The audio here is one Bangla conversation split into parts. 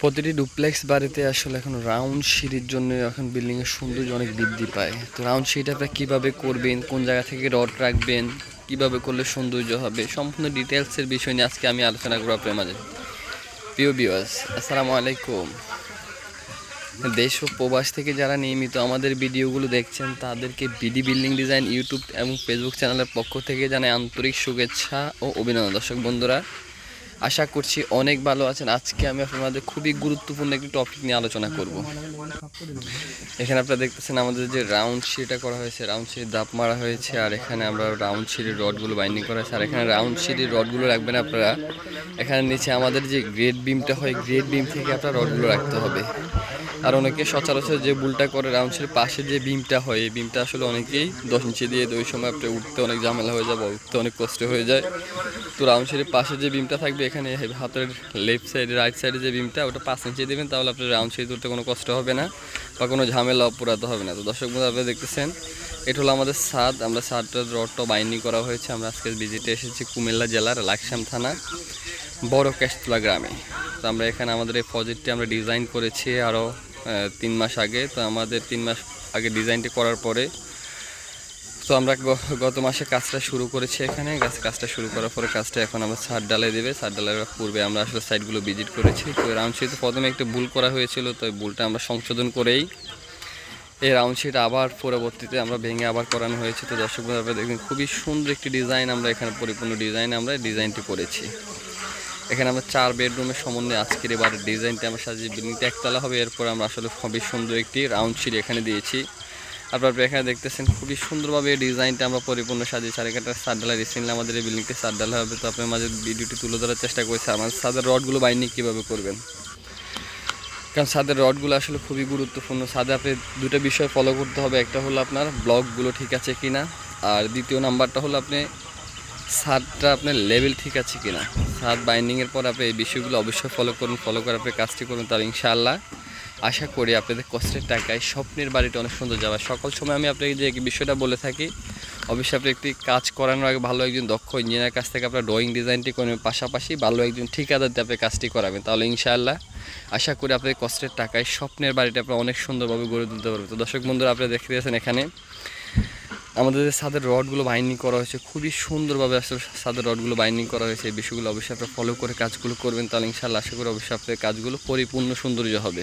প্রতিটি ডুপ্লেক্স বাড়িতে আসলে এখন রাউন্ড সিঁড়ির জন্য এখন বিল্ডিংয়ের সৌন্দর্য অনেক বৃদ্ধি পায়। তো রাউন্ড সিঁড়িটা আপনারা কীভাবে করবেন, কোন জায়গা থেকে রড রাখবেন, কীভাবে করলে সৌন্দর্য হবে, সম্পূর্ণ ডিটেলসের বিষয় নিয়ে আজকে আমি আলোচনা করব আপনার মাঝে। প্রিয় বিওয়াস আসসালামু আলাইকুম। দেশ ও প্রবাস থেকে যারা নিয়মিত আমাদের ভিডিওগুলো দেখছেন, তাদেরকে বিডি বিল্ডিং ডিজাইন ইউটিউব এবং ফেসবুক চ্যানেলের পক্ষ থেকে জানাই আন্তরিক শুভেচ্ছা ও অভিনন্দন। দর্শক বন্ধুরা আশা করছি অনেক ভালো আছেন। আজকে আমি আপনাদের খুবই গুরুত্বপূর্ণ একটি টপিক নিয়ে আলোচনা করব। এখানে আপনারা দেখতেছেন আমাদের যে রাউন্ড সিঁড়িটা করা হয়েছে রাউন্ড সিঁড়ির দাপ মারা হয়েছে, আর এখানে আমরা রাউন্ড সিঁড়ির রডগুলো বাইন্ডিং করা হয়েছে। আর এখানে রাউন্ড সিঁড়ির রডগুলো রাখবেন আপনারা। এখানে নিচে আমাদের যে গ্রেড বিমটা হয় গ্রেড বিম থেকে আপনার রডগুলো রাখতে হবে। আর অনেকে সচরাচর যে বুলটা করে রাউন্ড সিঁড়ির পাশে যে বিমটা হয়, এই বিমটা আসলে অনেকেই দশ ইঞ্চি দিয়ে ওই সময় আপনি উঠতে অনেক ঝামেলা হয়ে যাবে উঠতে অনেক কষ্ট হয়ে যায়। তো রাউন্ড সিঁড়ির পাশে যে বিমটা থাকবে, এখানে হাতের লেফট সাইডে রাইট সাইডে যে বিমটা, ওটা পাঁচ ইঞ্চি দেবেন, তাহলে আপনার রাউন্ড সিঁড়ি তুলতে কোনো কষ্ট হবে না বা কোনো ঝামেলা অপরাধ হবে না। তো দর্শক বন্ধু আপনারা দেখতেছেন, এটা হলো আমাদের সাদ। আমরা ছাদটার রডটা বাইন্ডিং করা হয়েছে। আমরা আজকে ভিজিটে এসেছি কুমিল্লা জেলার লাকসাম থানা, বড় ক্যাশতলা গ্রামে। তো আমরা এখানে আমাদের এই প্রজেক্টটি আমরা ডিজাইন করেছি আরও তিন মাস আগে। তো আমাদের তিন মাস আগে ডিজাইনটি করার পরে, তো আমরা গত মাসে কাজটা শুরু করেছি এখানে। গাছ কাজটা শুরু করার পরে কাজটা এখন আমরা ছাদ ডালে দেবে। ছাদ ডালের পূর্বে আমরা আসলে সাইডগুলো ভিজিট করেছি। তো রাউন্ড শিটে প্রথমে একটু ভুল করা হয়েছিল, তো ভুলটা আমরা সংশোধন করেই এই রাউন্ড শিট আবার পরবর্তীতে আমরা ভেঙে আবার করানো হয়েছে। তো দর্শক আপনারা দেখবেন খুবই সুন্দর একটি ডিজাইন আমরা এখানে পরিপূর্ণ ডিজাইন আমরা ডিজাইনটি করেছি। এখানে আমরা চার বেডরুমের সমন্বয়ে আজকের এবার ডিজাইনটা আমরা সাজিয়ে বিল্ডিংটা একতলা হবে, এরপর আমরা আসলে খুবই সুন্দর একটি রাউন্ড শিট এখানে দিয়েছি। আপনারা এখানে দেখতেছেন খুবই সুন্দরভাবে ডিজাইনটা আমরা পরিপূর্ণ সাজিয়েছি। আর এখানটা সাতডালা রিসেন্টলি আমাদের এই বিল্ডিংটি সাতডালা হবে। তো আপনার মাঝে ভিডিওটি তুলে ধরার চেষ্টা করেছি। আমাদের সাদের রডগুলো বাইন্ডিং কীভাবে করবেন? কারণ ছাদের রডগুলো আসলে খুবই গুরুত্বপূর্ণ। ছাদে আপনি দুটো বিষয় ফলো করতে হবে। একটা হলো আপনার ব্লকগুলো ঠিক আছে কিনা। আর দ্বিতীয় নাম্বারটা হলো আপনি ছাদটা আপনার লেভেল ঠিক আছে কিনা? ছাদ বাইন্ডিংয়ের পর আপনি এই বিষয়গুলো অবশ্যই ফলো করুন ফলো করে আপনি কাজটি করুন তাহলে ইনশাআল্লাহ। আশা করি আপনাদের কষ্টের টাকায় স্বপ্নের বাড়িটা অনেক সুন্দর যাবে। সকল সময় আমি আপনাকে যে বিষয়টা বলে থাকি, অবশ্যই আপনি একটি কাজ করানোর আগে ভালো একজন দক্ষ ইঞ্জিনিয়ার কাছ থেকে আপনার ড্রয়িং ডিজাইনটি করবেন পাশাপাশি ভালো একজন ঠিকাদার দিয়ে আপনি কাজটি করাবেন। তাহলে ইনশাআল্লাহ আশা করি আপনাদের কষ্টের টাকায় স্বপ্নের বাড়িটা আপনার অনেক সুন্দরভাবে গড়ে তুলতে পারবেন। তো দর্শক বন্ধুরা আপনারা দেখতে পাচ্ছেন এখানে আমাদের যে ছাদের রডগুলো বাইন্ডিং করা হয়েছে, খুবই সুন্দরভাবে আসলে ছাদের রডগুলো বাইন্ডিং করা হয়েছে। এই বিষয়গুলো অবশ্যই আপনারা ফলো করে কাজগুলো করবেন তাহলে ইনশাআল্লাহ আশা করি অবশ্যই আপনাদের কাজগুলো পরিপূর্ণ সৌন্দর্য হবে।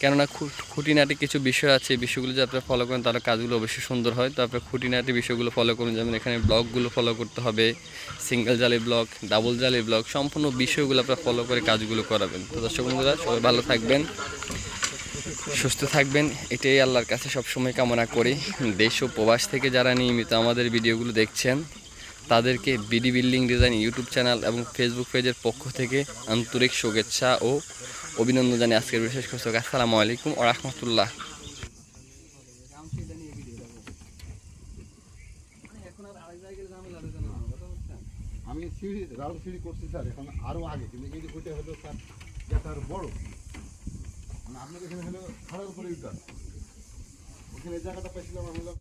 কেননা খুঁটিনাটি কিছু বিষয় আছে, এই বিষয়গুলো যদি আপনারা ফলো করেন তাহলে কাজগুলো অবশ্যই সুন্দর হয়। তো আপনার খুঁটিনাটি বিষয়গুলো ফলো করুন, যেমন এখানে ব্লকগুলো ফলো করতে হবে সিঙ্গেল জালি ব্লক ডাবল জালি ব্লক সম্পূর্ণ বিষয়গুলো আপনারা ফলো করে কাজগুলো করাবেন। তো দর্শক বন্ধুরা, সবাই ভালো থাকবেন। সুস্থ থাকবেন, এটাই আল্লাহর কাছে সবসময় কামনা করি। দেশ ও প্রবাস থেকে যারা নিয়মিত আমাদের ভিডিওগুলো দেখছেন, তাদেরকে BD building design YouTube channel এবং ফেসবুক পেজের পক্ষ থেকে আন্তরিক শুভেচ্ছা ও অভিনন্দন জানিয়ে আজকের বিশেষ করে আসসালামু আলাইকুম ও রহমতুল্লাহ। আমি সিঁড়ি, রাউন্ড সিঁড়ি করছি স্যার, এখন আরও আগে, কিন্তু এই হলো স্যার বড়। আপনার এখানে হলো খারাপ উপরে দিতাম ওখানে জায়গাটা পাইছিলাম আমি হলো